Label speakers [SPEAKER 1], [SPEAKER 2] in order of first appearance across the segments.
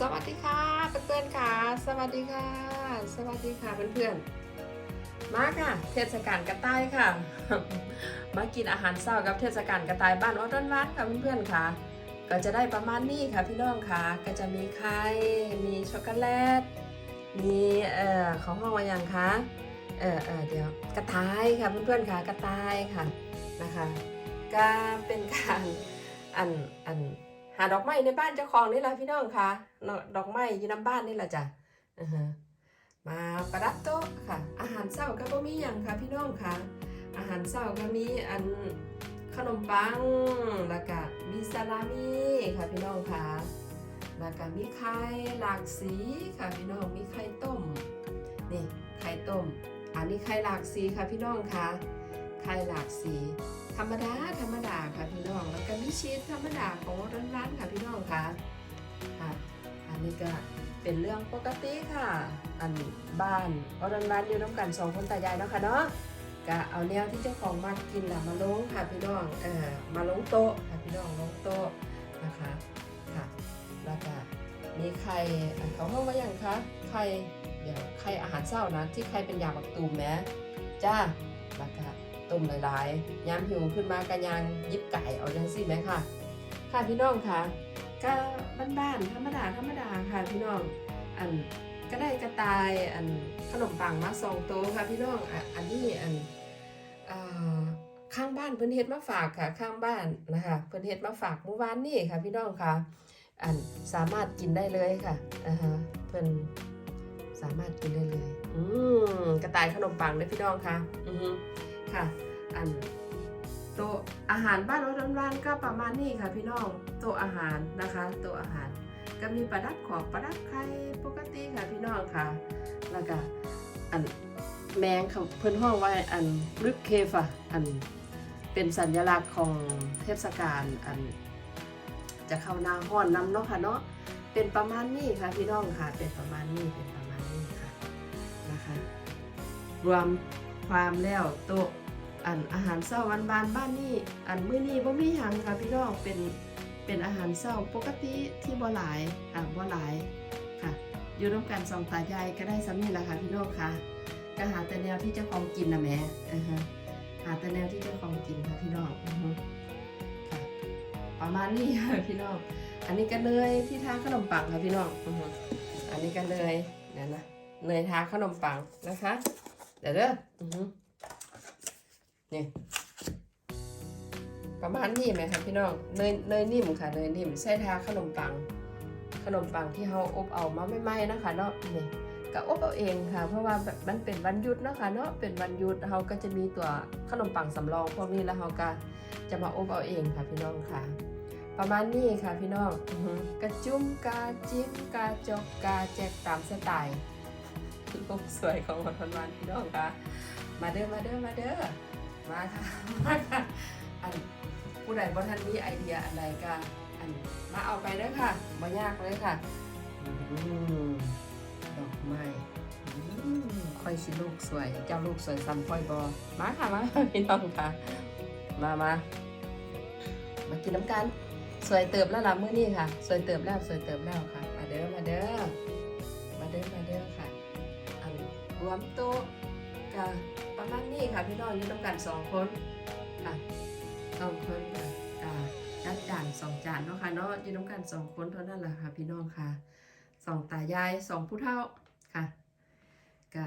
[SPEAKER 1] สวัสดีค่ะเพื่อนๆค่ะ สวัสดีค่ะ สวัสดีค่ะเพื่อนๆมาค่ะ เทศกาลกระต่ายค่ะ มากินอาหารเช้ากับเทศกาลกระต่ายบ้านออดวันค่ะเพื่อนๆค่ะ ก็จะได้ประมาณนี้ค่ะพี่น้องค่ะ ก็จะมีไข่มีช็อกโกแลตมีเอ่อของห้องว่าย่างคะเออเออเดี๋ยวกระต่ายค่ะเพื่อนๆค่ะกระต่ายค่ะนะคะ ก็เป็นการอันอัน หาดอกไม้ในบ้านเจ้าของนี่แหละพี่น้องค่ะเนาะดอกไม้อยู่น้ำบ้านนี่แหละจ้ะมาประดับโต๊ะค่ะ อาหารเช้าก็บ่มีอย่างค่ะพี่น้องค่ะ อาหารเช้าก็มีอันขนมปังแล้วก็มีซาลามีค่ะพี่น้องค่ะแล้วก็มีไข่หลากสีค่ะพี่น้องมีไข่ต้มนี่ไข่ต้ม อันนี้ไข่หลากสีค่ะพี่น้องค่ะไข่หลากสี ธรรมดาธรรมดาค่ะพี่น้องแล้วก็มีชีสธรรมดาของร้าน ก็เป็นเรื่องปกติค่ะ อันบ้านอร้านร้านอยู่น้ำกันสองคนตายายเนาะค่ะเนาะก็เอาแนวที่เจ้าของมากินหละมาลงค่ะพี่น้องเอ่อมาลงโต๊ะค่ะพี่น้องลงโต๊ะนะคะค่ะแล้วก็มีไข่เขาห้องว่าอย่างคะไข่เดี๋ยวไข่อาหารเช้านะที่ไข่เป็นยาบักตูมแหม้จ้าแล้วก็ต้มหลายๆยามหิวขึ้นมากันยังยิบไก่เอาจังสิไหมค่ะ ค่ะพี่น้องค่ะ ก็บ้านๆธรรมดาธรรมดาค่ะพี่น้องอันก็ได้กระต่ายอันขนมปังมาสองโต๊ะค่ะพี่น้องอ,อันนี้อันอข้างบ้านเพิ่นเฮ็ดมาฝากค่ะ ข้างบ้านนะคะเพิ่นเฮ็ดมาฝากเมื่อวานนี่ค่ะพี่น้องค่ะอันสามารถกินได้เลยค่ะอ่าฮะเพิ่นสามารถกินได้เลย อืมกระต่ายขนมปังเลยพี่น้องค่ะ อือค่ะ อัน โต๊ะอาหารบ้านเราร้านๆก็ประมาณนี้ค่ะพี่น้องโต๊ะอาหารนะคะโต๊ะอาหาร ก็มีประดับขอบประดับไข่ปกติค่ะพี่น้องค่ะ แล้วก็อันแมงค่ะเพิ่อนห้องไว้อันลึกเคฟอะอันเป็นสัญลักษณ์ของเทศกาลอัน จะเข้าหน้าห้อนนำเนาะค่ะเนาะเป็นประมาณนี้ค่ะพี่น้องค่ะ เป็นประมาณนี้เป็นประมาณนี้ค่ะนะคะ รวมความแล้วโต๊ะ อันอาหารเช้าวันบานบ้านนี่อันมื้อนี้บ่มีหยังค่ะพี่น้องเป็นเป็นอาหารเช้าปกติที่บ่หลายค่ะบ่หลายค่ะ อยู่ร่วมกันสองตายายก็ได้สำนี่แหละค่ะพี่น้องค่ะก็หาแต่แนวที่เจ้าของกินนะแม่อือฮะหาแต่แนวที่เจ้าของกินค่ะพี่น้องอือฮึค่ะประมาณนี้ค่ะพี่น้องอันนี้ก็เนยที่ทาขนมปังค่ะพี่น้องอือฮึอันนี้ก็เนยเดี๋ยวนะเนยทาขนมปังนะคะเดี๋ยวเด้ออือฮึ นี่ประมาณนี้ไหมคะพี่น้องเนยเนยนิ่มค่ะเนยนิ่มใส่ทาขนมปัง ขนมปังที่เราอบเอามาไม่ไหม้นะคะเนาะนี่ก็อบเอาเองค่ะ เพราะว่าแบบมันเป็นวันหยุดเนาะค่ะเนาะเป็นวันหยุดเราก็จะมีตัวขนมปังสำรองพวกนี้แล้วเราก็จะมาอบเอาเองค่ะพี่น้องค่ะ ประมาณนี้ค่ะพี่น้องกระจุ้มกาจิ้มกาจกกาแจกตามสไตล์ลูกสวยของวันวันวันพี่น้องค่ะ มาเด้อมาเด้อมาเด้อ มาค่ะมาค่ะอันผู้ใดบ่ทันมีไอเดียอะไรก็อันมาเอาไปเด้อค่ะบ่ยากเลยค่ะอืมดอกไม้อืมค่อยสิลูกสวย เจ้าลูกสวยซ้ำค่อยบอมาค่ะมาพี่น้องค่ะ มามามากินน้ำกัน สวยเติบแล้วล่ะมื้อนี้ค่ะ สวยเติบแล้วสวยเติบแล้วค่ะ มาเด้อมาเด้อมาเด้อมาเด้อค่ะอันรวมโต๊ะก็ ประมาณนี้ค่ะพี่น้องอยู่น้ำกันสองคนค่ะสองคนค่ะจัดจานสองจานเนาะค่ะเนาะอยู่น้ำกันสองคนเท่านั้นแหละค่ะพี่น้องค่ะสองตายายสองผู้เฒ่าค่ะก็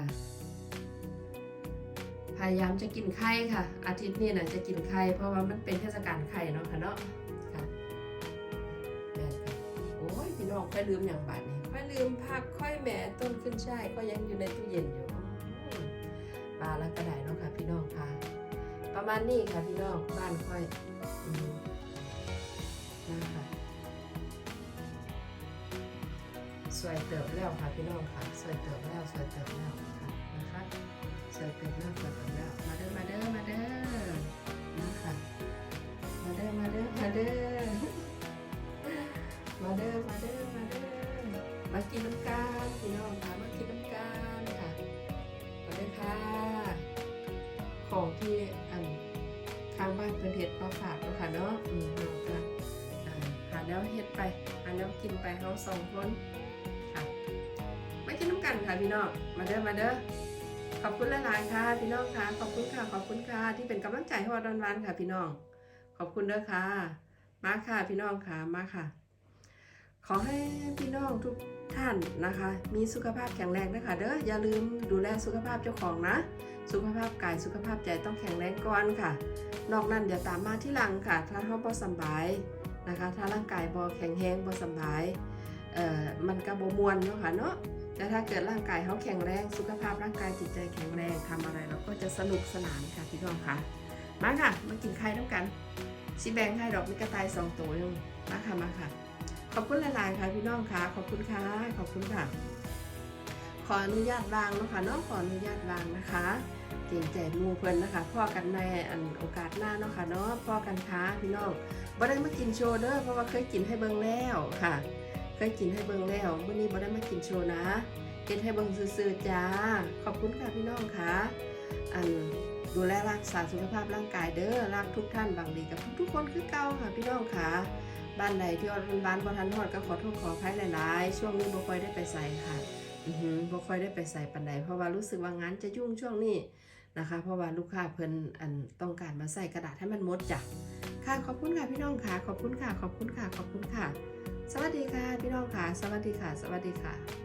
[SPEAKER 1] พยายามจะกินไข่ค่ะ อาทิตย์นี้นะจะกินไข่เพราะว่ามันเป็นเทศกาลไข่เนาะค่ะเนาะค่ะโอ้ยพี่น้องค่อยลืมอย่างบาดนี้ค่อยลืมผักค่อยแหมต้นขึ้นช่ายก็ยังอยู่ในตู้เย็นอยู่ ล้วก็ได้เนาะค่ะพี่น้องค่ะ ประมาณนี้ค่ะพี่น้องบ้านค่อยนะคะสวยเติบแล้วค่ะพี่น้องค่ะสวยเติบแล้วสวยเติบแล้วค่ะนะคะสวยเติบแล้วสวยเติบแล้วมาเด้อมาเด้อมาเด้อนะคะมาเด้อมาเด้อมาเด้อมาเด้อมาเด้อมาเด้อมากินน้ำกัน แล้วเฮ็ดไปหาแล้วกินไปเฮาสองคนำกันค่ะพี่น้องมาเด้อมาเด้อขอบคุณหลายๆค่ะ พี่น้องค่ะขอบคุณค่ะขอบคุณค่ะที่เป็นกำลังใจให้วอดอนวันค่ะ พี่น้อง ขอบคุณเด้อค่ะ มาค่ะพี่น้องค่ะมาค่ะ ขอให้พี่น้องทุกท่านนะคะ มีสุขภาพแข็งแรงนะคะเด้ออย่าลืมดูแลสุขภาพเจ้าของนะ สุขภาพกายสุขภาพใจต้องแข็งแรงก่อนค่ะ นอกนั้นอย่าตามมาที่หลังค่ะ ถ้าเขาบ่สบาย นะคะถ้าร่างกายบ่แข็งแรงบ่สบายเอ่อมันก็บ่มวนเนาะค่ะเนาะแต่ถ้าเกิดร่างกายเขาแข็งแรง สุขภาพร่างกายจิตใจแข็งแรงทำอะไรเราก็จะสนุกสนานค่ะพี่น้องค่ะมาค่ะมากินไข่ด้วยกันชิแบงไข่ดอกมีกระต่ายสองตัวนึงมาค่ะมาค่ะ ขอบคุณหลายๆค่ะพี่น้องค่ะขอบคุณค่ะขอบคุณค่ะ ขออนุญาตวางเนาะค่ะเนาะขออนุญาตวางนะคะ เก่งใจหมูเพิ่นนะคะพ่อกันในอันโอกาสหน้าเนาะค่ะเนาะพ่อกันค่ะพี่น้องบ่ได้มากินโชว์เด้อเพราะว่าเคยกินให้เบิ่งแล้วค่ะ เคยกินให้เบิ่งแล้วมื้อนี้บ่ได้มากินโชว์นะกินให้เบิ่งซื่อๆจ้า ขอบคุณค่ะพี่น้องค่ะอันดูแลรักษาสุขภาพร่างกายเด้อรักทุกท่านบางดีกับทุกๆคนคือเก่าค่ะพี่น้องค่ะบ้านใดที่อดบ้านบ่ทันฮอดก็ขอโทษขออภัยหลายๆ ช่วงนี้บ่ค่อยได้ไปใส่ค่ะ อือหือบ่ค่อยได้ไปใส่ปันใดเพราะว่ารู้สึกว่างานจะยุ่งช่วงนี้ นะคะ เพราะว่าลูกค้าเพิ่นอันต้องการมาใส่กระดาษให้มันมดจ้ะค่ะขอบคุณค่ะพี่น้องค่ะ ขอบคุณค่ะ ขอบคุณค่ะ ขอบคุณค่ะ สวัสดีค่ะพี่น้องค่ะ สวัสดีค่ะ สวัสดีค่ะ